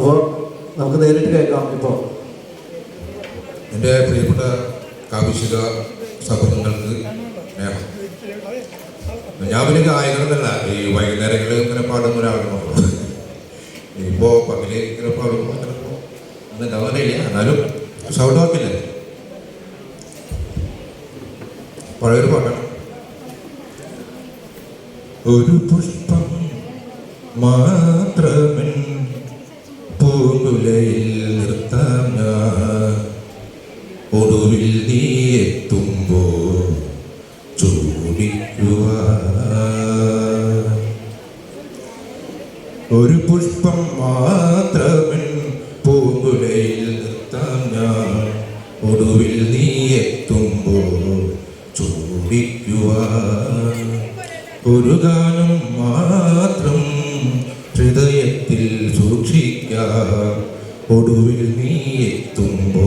അപ്പോൾ നമുക്ക് നേരിട്ട് കേൾക്കാം ഇപ്പോൾ. എന്റെ പ്രിയപ്പെട്ട കാവിശിക സഹോദരങ്ങൾക്ക് സ്നേഹം. ഞാൻ പിന്നെ ഗായകനല്ല ഈ വൈകുന്നേരങ്ങളിൽ ഇങ്ങനെ പാടുന്ന ഒരാളാണ് ഇപ്പോൾ. പകൽ ഇങ്ങനെ പാടുമ്പോൾ അങ്ങനെ ഒന്നും അങ്ങനെയില്ല എന്നാലും സൗണ്ട് വാക്കില്ലേ പഴയൊരു പാട്ടാണ്. ഒരു പുഷ്പം മാത്രമൻ പൂങ്കുലയിൽ നിർത്താം ഒടുവിൽ നീ എത്തുമ്പോ ചൂടിക്കുക ഒരു പുഷ്പം മാത്രമൻ പൂങ്കുലയിൽ നിർത്താം ഒടുവിൽ നീ എത്തുമ്പോ ചൂടിക്കുക ഒരു ഗാനം മാത്രം സൂക്ഷിക്കാം ഒടുവിൽ നീ എത്തുമ്പോ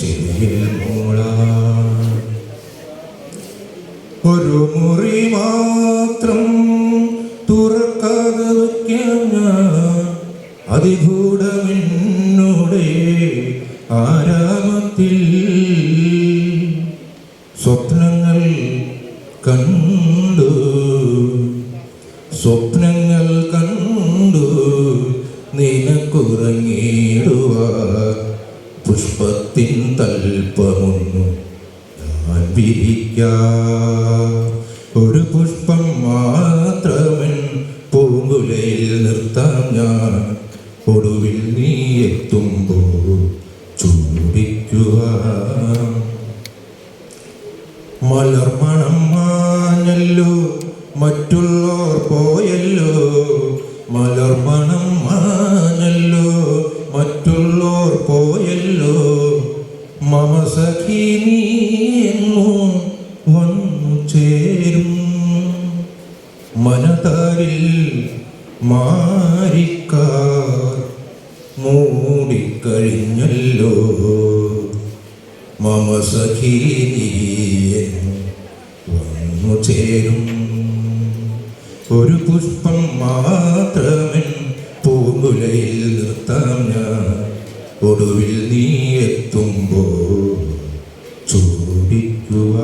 ചെവിയിൽ മൂളാം. ഒരു മുറി മാത്രം തുറക്കാതെ വയ്ക്കാൻ അതിഗൂഢമെന്നോടെ ആരാമത്തിൽ സ്വപ്നങ്ങൾ കണ്ടു നിനക്കുറങ്ങിടുക പുഷ്പത്തിൻ തൽപ്പമൊന്നു. ഒരു പുഷ്പം മാത്രമൻ പൂങ്കുലയിൽ നിർത്താം ഞാൻ. ഒടുവിൽ നീ എത്തുമ്പോൾ ചൂടിക്കുക മലർമണം മാഞ്ഞല്ലോ മറ്റുള്ളവർ പോയല്ലോ. മലർമണം മറ്റുള്ളോർ പോയല്ലോ. മമ സഖി വന്നു ചേരും. മനതാരിൽ മാരിക്കാർ മൂടിക്കഴിഞ്ഞല്ലോ. മമ സഖി വന്നു ചേരും. ഒരു പുഷ്പം മാത്രമൻ പൂങ്കുലയിൽ നിർത്താം ഞാൻ. ഒടുവിൽ നീ എത്തുമ്പോൾ ചൂടിക്കുക